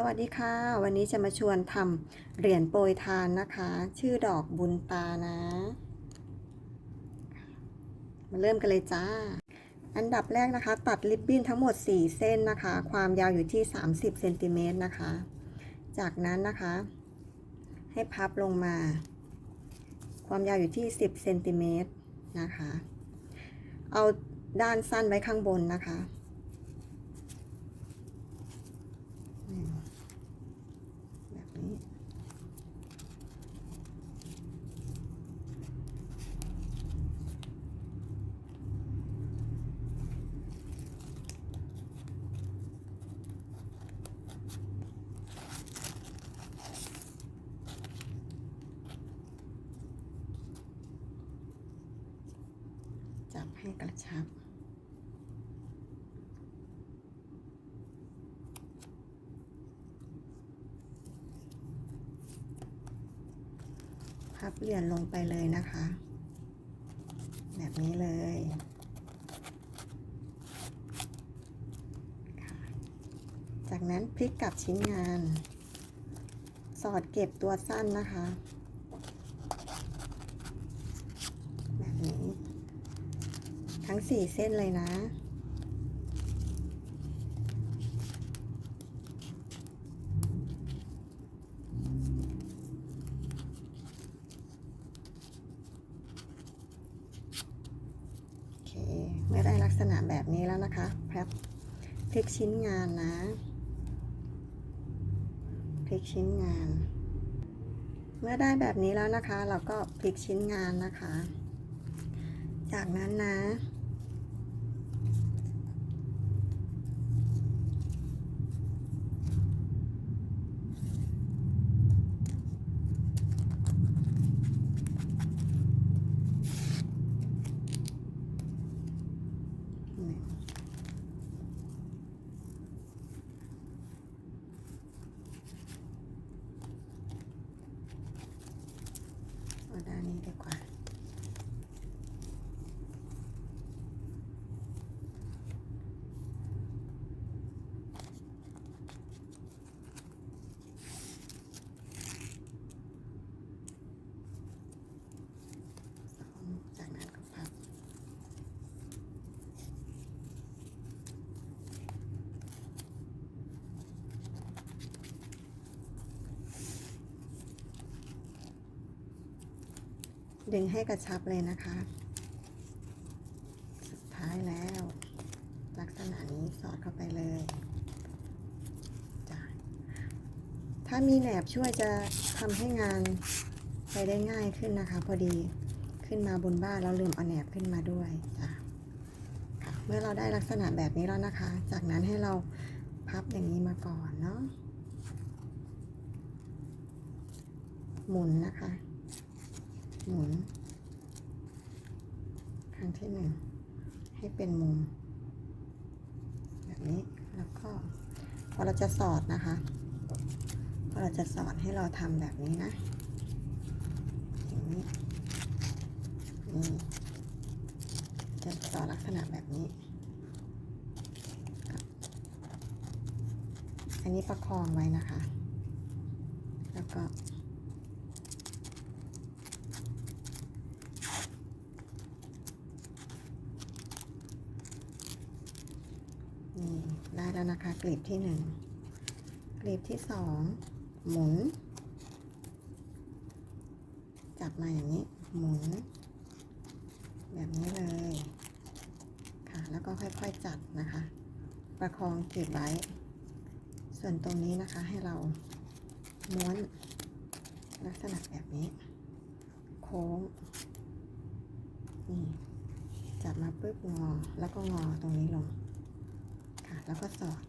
สวัสดีค่ะ วันนี้จะมาชวนทำเหรียญโปรยทานนะคะ ชื่อดอกบุญตานะ มาเริ่มกันเลยจ้า อันดับแรกนะคะ ตัดริบบิ้นทั้งหมด 4 เส้นนะคะ ความยาวอยู่ที่ 30เซนติเมตรนะคะ จากนั้นนะคะ ให้พับลงมา ความยาวอยู่ที่ 10เซนติเมตรนะคะ เอาด้านสั้นไว้ข้างบนนะคะ แบบนี้ จับ ให้กระชับ พับเหรียญลงไปเลยนะคะ แบบนี้เลยจากนั้นพลิกกลับชิ้นงาน สอดเก็บตัวสั้นนะคะ แบบนี้ ทั้งสี่เส้นเลยนะ โอเคเมื่อได้ลักษณะแบบนี้แล้วนะคะแพรบพลิกชิ้นงานนะพลิกชิ้นงาน เมื่อได้แบบนี้แล้วนะคะ เราก็พลิกชิ้นงานนะคะ จากนั้นนะ หนึ่ง เอาด้านนี้ดีกว่า สองจากนั้นก็พับ ดึงให้กระชับเลยนะคะ สุดท้ายแล้ว ลักษณะนี้สอดเข้าไปเลยจ้ะถ้ามีแหนบช่วยจะทำให้งานไปได้ง่ายขึ้นนะคะ พอดีขึ้นมาบนบ้านแล้วลืมเอาแหนบขึ้นมาด้วยจ้ะเมื่อเราได้ลักษณะแบบนี้แล้วนะคะ จากนั้นให้เราพับอย่างนี้มาก่อนเนาะหมุนนะคะ หมุน ครั้งที่หนึ่งให้เป็นมุม แบบนี้แล้วก็พอเราจะสอดนะคะพอเราจะสอดให้เราทำแบบนี้นะอย่างนี้นี่จะสอดลักษณะแบบนี้ อันนี้ประคองไว้นะคะ แล้วก็ นี่ได้แล้วนะคะกลีบที่หนึ่งกลีบที่สองหมุน จับมาอย่างนี้ หมุน แบบนี้เลยค่ะแล้วก็ค่อยๆจัดนะคะ ประคองกลีบไว้ ส่วนตรงนี้นะคะให้เราม้วนลักษณะแบบนี้ โค้งนี่จับมาปุ๊บงอแล้วก็งอตรงนี้ลง แล้วก็สอด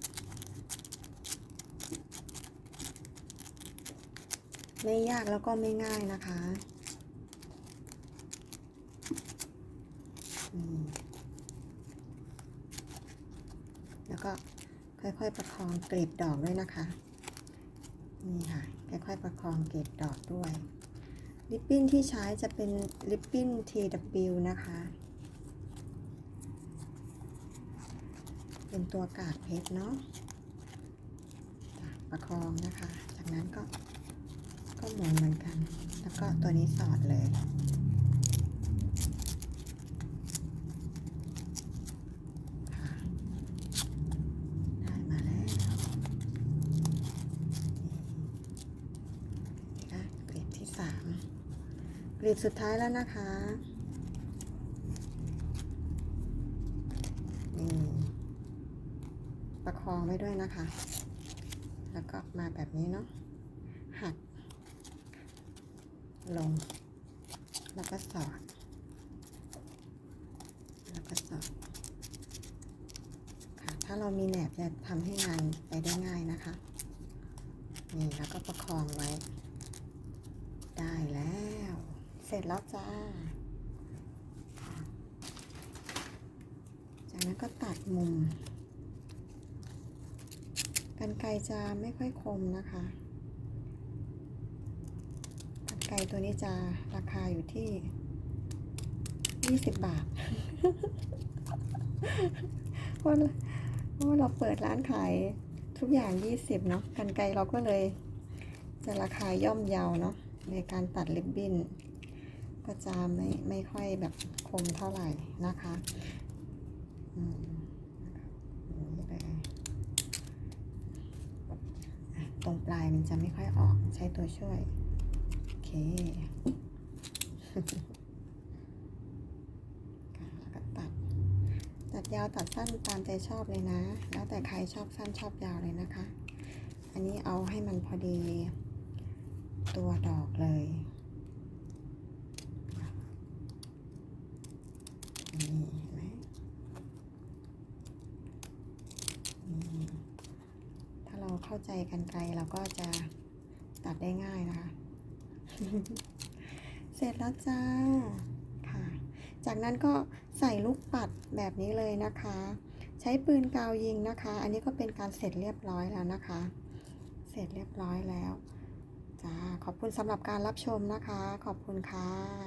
ไม่ยากแล้วก็ไม่ง่ายนะคะแล้วก็ค่อยๆประคองเกลีบดอกด้วยนะคะ นี่ค่ะ ค่อยๆประคองเกลีบดอกด้วย ลิปปิ้นที่ใช้จะเป็นลิปปิ้น TW นะคะ เป็นตัวกากเพชรเนาะประคองนะคะ จากนั้นก็ก็หมุนเหมือนกัน แล้วก็ตัวนี้สอดเลยได้มาแล้วนี่ค่ะกลีบที่สามกลีบสุดท้ายแล้วนะคะ นี่ประ คองไว้ด้วยนะคะ แล้วก็มาแบบนี้เนาะ หัก ลง แล้วก็สอด แล้วก็สอด ค่ะ ถ้าเรามีแหนบจะทำให้งานไปได้ง่ายนะคะ นี่แล้วก็ประคองไว้ ได้แล้ว เสร็จแล้วจ้าจากนั้นก็ตัดมุม กันไกจะไม่ค่อยคมนะคะ กันไกตัวนี้จะราคาอยู่ที่ 20 บาทเพราะเพราะว่าเราเปิดร้านขายทุกอย่าง 20 เนาะกันไกเราก็เลยจะราคาย่อมเยาเนาะในการตัดริบบิ้นก็จะไม่ไม่ค่อยแบบคมเท่าไหร่นะคะ อืมอย่างนี้เลยอะต รงปลายมันจะไม่ค่อยออกใช้ตัวช่วย โอเคแล้วก็ตัด ตัดยาวตัดสั้นตามใจชอบเลยนะ แล้วแต่ใครชอบสั้นชอบยาวเลยนะคะ อันนี้เอาให้มันพอดี ตัวดอกเลย นี่เห็นไหมนี่ถ้าเรา เข้าใจกันไกลเราก็จะตัดได้ง่ายนะคะ เสร็จแล้วจ้าค่ะ จากนั้นก็ใส่ลูกปัดแบบนี้เลยนะคะ ใช้ปืนกาวยิงนะคะ อันนี้ก็เป็นการเสร็จเรียบร้อยแล้วนะคะ เสร็จเรียบร้อยแล้วจ้าขอบคุณสำหรับการรับชมนะคะ ขอบคุณค่ะ